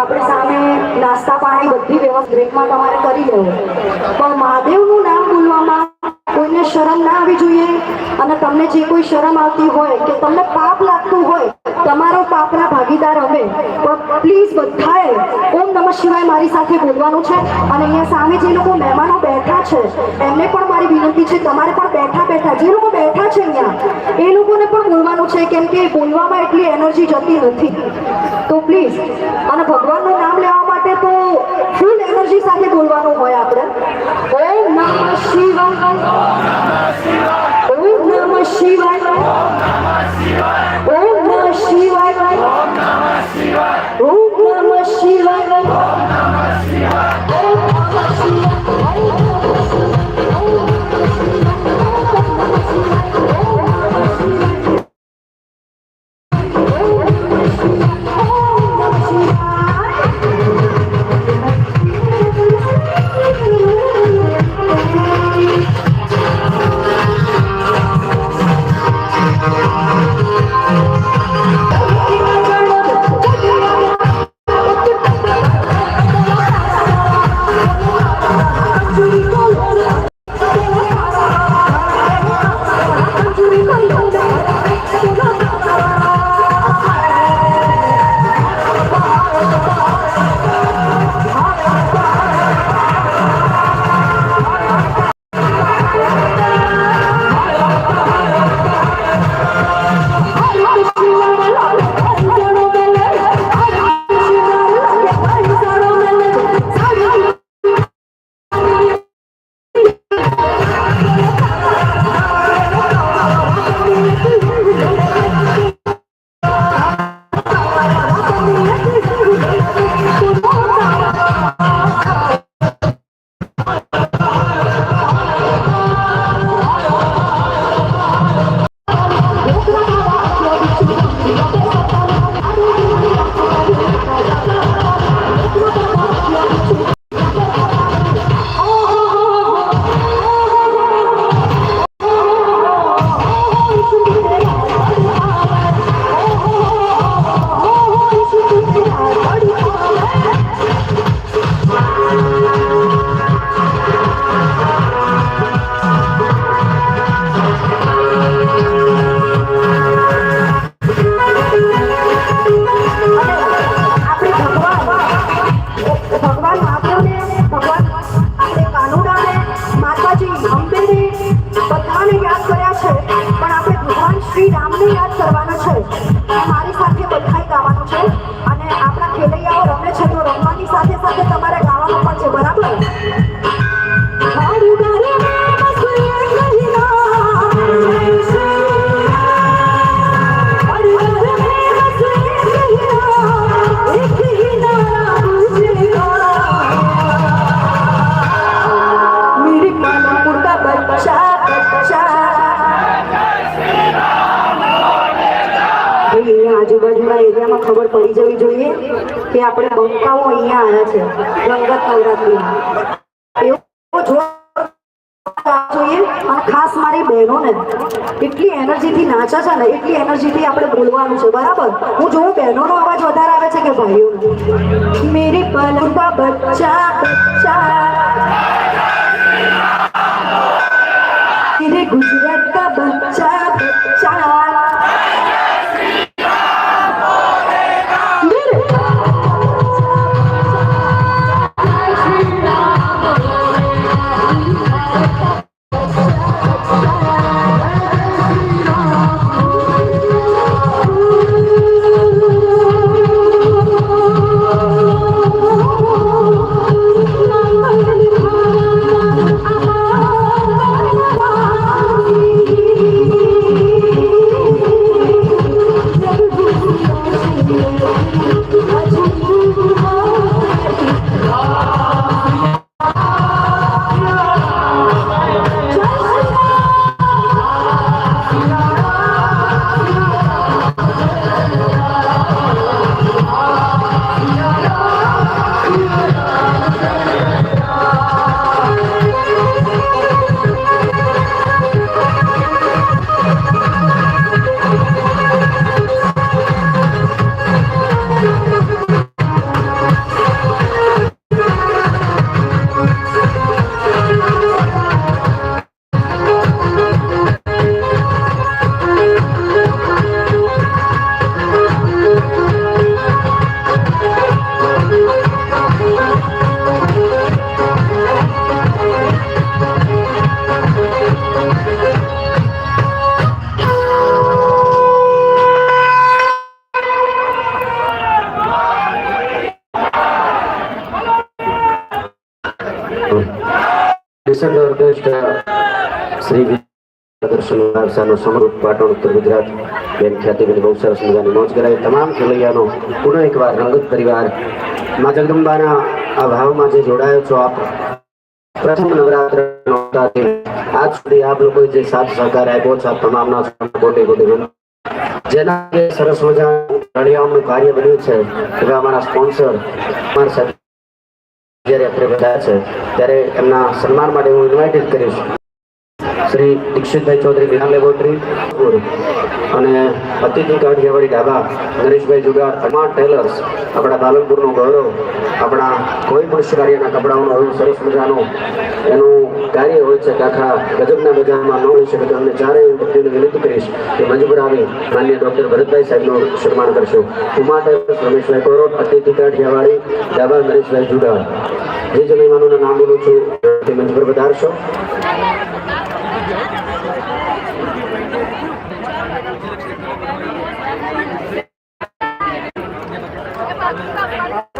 આપણે સામે નાસ્તા પાણી બધી વ્યવસ્થા બ્રેકમાં તમારે કરી લેવું. પણ મહાદેવનું નામ બોલવામાં કોઈને શરમ ના આવી જોઈએ અને તમને જે કોઈ શરમ આવતી હોય કે તમને પાપ લાગતું હોય, તમારો પાપના ભાગીદાર અમે. પણ પ્લીઝ બધાએ ઓમ નમઃ શિવાય મારી સાથે બોલવાનું છે અને અહીંયા સામે જે લોકો મહેમાનો બેઠા છે, એમને પણ મારી વિનંતી છે, તમારે પણ બેઠા બેઠા, જે લોકો બેઠા છે અહીંયા, એ બોલવાનું છે કેમ કે બોલવામાં એટલી એનર્જી જતી નથી. તો પ્લીઝ, અને ભગવાનનું નામ લેવા માટે તો ફૂલ એનર્જી સાથે બોલવાનું હોય આપણે. છે મારી સાથે બધાએ ગાવાનું છે અને આપણા ખેલૈયાઓ રમે છે તો રમવાની સાથે સાથે તમારે ગાવાનું પણ છે, બરાબર? આપણા એરિયામાં ખબર પડી જવી જોઈએ કે આપણે બંકાઓ અહીંયા આવ્યા છે, રંગત નવરાત્રિમાં. ખાસ મારી બહેનોને. એટલી એનર્જીથી નાચે છે ને, એટલી એનર્જીથી આપણે બોલવાનું છે, બરાબર? હું જોઉં બહેનોનો અવાજ વધારે આવે છે કે ભાઈઓ મેરી પલંગા બચ્ચા બચ્ચા. ગુજરાત કા નિસર્ગ ઓર્કેસ્ટ્રા શ્રી પ્રદર્શન વારસાનો સમૃદ્ધ પાટણ ઉત્તર ગુજરાત બેન ખ્યાતિબેન બહુ સરસ મજાની મોજ કરાવી. તમામ ખેલૈયાનો પુનઃ એકવાર રંગત પરિવાર મા જગદંબાના આ ભાવમાં જે જોડાયો છો આપ, પ્રથમ નવરાત્ર. આજ સુધી આપ લોકો જે સાથ સહકાર આપ્યો છે તમામના કોટે કોટે જેના સરસ મજા રળિયાઓનું કાર્ય બન્યું છે. એવા અમારા સ્પોન્સર અમારા જ્યારે આપણે બધા છે ત્યારે એમના સન્માન માટે હું ઇન્વાઇટેડ કરીશ. શ્રી દીક્ષિતભાઈ ચૌધરી બિહાર લેબોરેટરી અને અતિથિ કાઠિયાવાડી ડાબા નરેશભાઈ જુગાર અમા ટેલર્સ, આપણા પાલનપુરનું ગૌરવ આપણા કોઈ પણ કાર્યના કપડાઓનું એવું સરસ મજાનું એનું કાર્ય હોય છે કે આખા ગજબના બજારમાં ન હોઈ શકે તો અમને ચારેય વ્યક્તિઓને વિનંતી કરીશ કે મંજૂર આવી માન્ય ડૉક્ટર ભરતભાઈ સાહેબનું સન્માન કરશું. ઉમા ટેલર્સ, રમેશભાઈ કોરોટ, અતિથિ કાઠિયાવાડી ડાબા નરેશભાઈ જુગાર. જે જે નામ બોલું છું તે મંચ પર વધારશો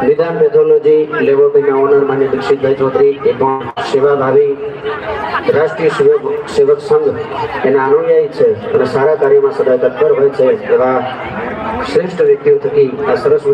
નિદાન પેથોલોજી લેબોરેટરીના ઓનર માન્ય દીક્ષિતભાઈ ચૌધરી, એ પણ સેવાભાવી રાષ્ટ્રીય સેવક સેવક સંઘ. એના અનુયાયી છે અને સારા કાર્યમાં સદા તત્પર હોય છે એવા શ્રેષ્ઠ વ્યક્તિઓ થકી આ સરસ